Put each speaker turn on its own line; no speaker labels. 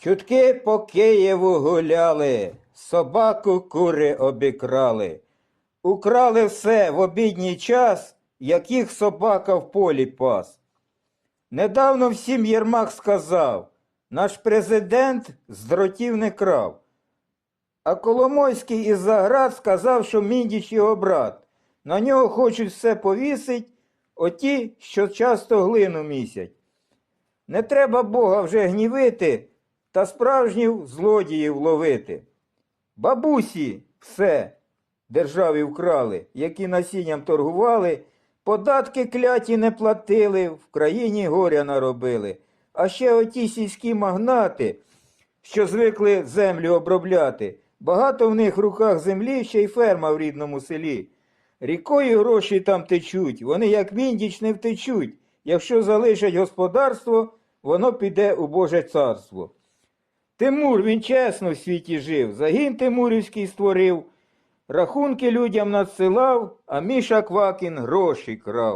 Чутки по Києву гуляли, собаку кури обікрали. Украли все в обідній час, яких собака в полі пас. Недавно всім Єрмак сказав, наш президент з дротів не крав. А Коломойський із Заград сказав, що Міндіч його брат. На нього хочуть все повісить, оті, що часто глину місять. Не треба Бога вже гнівити та справжніх злодіїв ловити. Бабусі все державі вкрали, які насінням торгували, податки кляті не платили, в країні горя наробили. А ще оті сільські магнати, що звикли землю обробляти. Багато в них в руках землі, ще й ферма в рідному селі. Рікою гроші там течуть, вони як міндіч не втечуть. Якщо залишать господарство, воно піде у Боже царство. Тимур, він чесно в світі жив, загін Тимурівський створив, рахунки людям надсилав, а Міша Квакін гроші крав.